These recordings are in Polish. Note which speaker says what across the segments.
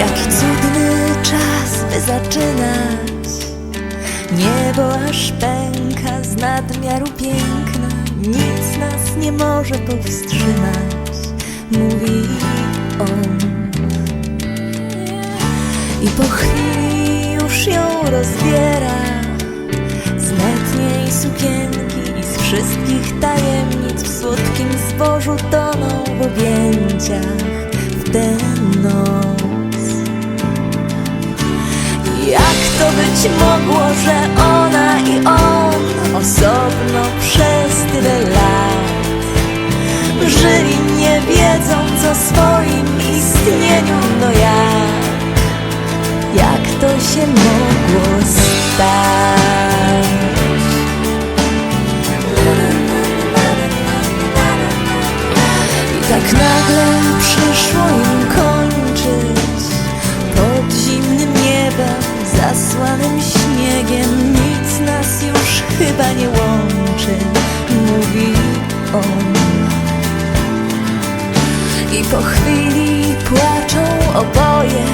Speaker 1: Jaki cudny czas, by zaczynać. Niebo aż pęka z nadmiaru piękna. Nic nas nie może powstrzymać Mówi on. I po chwili już ją rozbiera. Z letniej sukienki i z wszystkich tajemnic W słodkim zbożu toną w objęciach w tę noc to być mogło, że ona i on osobno przez tyle lat żyli nie wiedząc o swoim istnieniu, no jak, jak to się mogło stać? I po chwili płaczą oboje,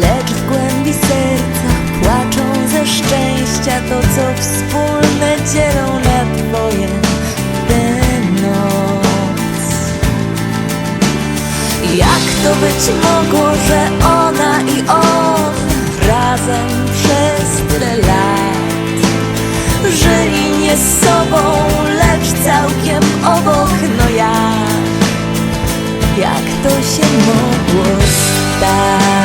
Speaker 1: lecz w głębi serca płaczą ze szczęścia to, co wspólne dzielą na dwoje tę noc. Jak to być mogło, że jak to się mogło stać?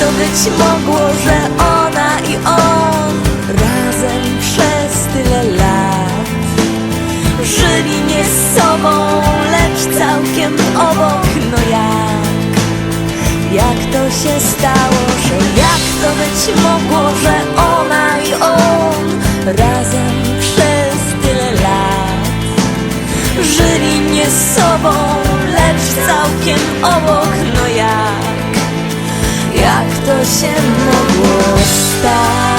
Speaker 1: To być mogło, że ona i on Razem przez tyle lat Żyli nie z sobą, lecz całkiem obok. No jak? Jak to się stało, że jak to być mogło, że ona i on razem przez tyle lat żyli nie z sobą, lecz całkiem obok, 羡慕，我到。